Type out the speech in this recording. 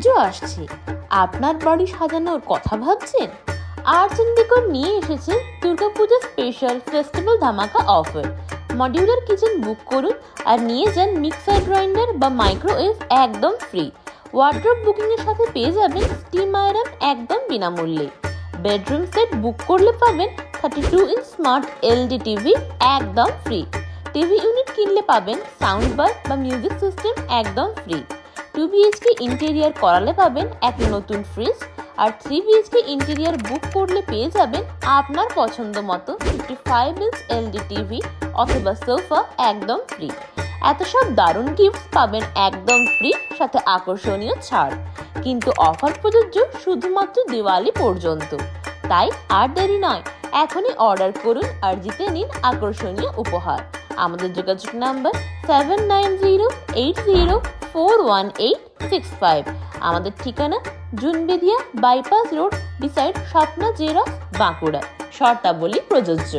পুজো আসছে। আপনার বাড়ি সাজানোর কথা ভাবছেন? আর্টস ডেকোর নিয়ে এসেছে দুর্গাপূজা স্পেশাল ফেস্টিভ্যাল ধামাকা অফার মডিউলার কিচেন বুক করুন আর নিয়ে যান মিক্সার গ্রাইন্ডার বা মাইক্রোওয়েভ একদম ফ্রি ওয়ার্ড্রপ বুকিংয়ের সাথে পেয়ে যাবেন স্টিম আয়রন একদম বিনামূল্যে। বেডরুম সেট বুক করলে পাবেন thirty two inch smart LED TV একদম ফ্রি টিভি ইউনিট কিনলে পাবেন সাউন্ড বার বা মিউজিক সিস্টেম একদম ফ্রি টু বিএইচকে ইন্টেরিয়ার করালে পাবেন এক নতুন ফ্রিজ আর থ্রি বিএইচকে ইন্টেরিয়ার বুক করলে পেয়ে যাবেন আপনার পছন্দ মতো fifty five inch LED TV অথবা সোফা একদম ফ্রি এত সব দারুণ গিফটস পাবেন একদম ফ্রি সাথে আকর্ষণীয় ছাড়। কিন্তু অফার প্রযোজ্য শুধুমাত্র দিওয়ালি পর্যন্ত। তাই আর দেরি নয়, এখনই অর্ডার করুন আর জিতে নিন আকর্ষণীয় উপহার। আমাদের যোগাযোগ number seven nine zero eight zero four one eight six five আমাদের ঠিকানা Junbedia bypass road beside Swapna xerox Bankura. শর্তাবলী প্রযোজ্য।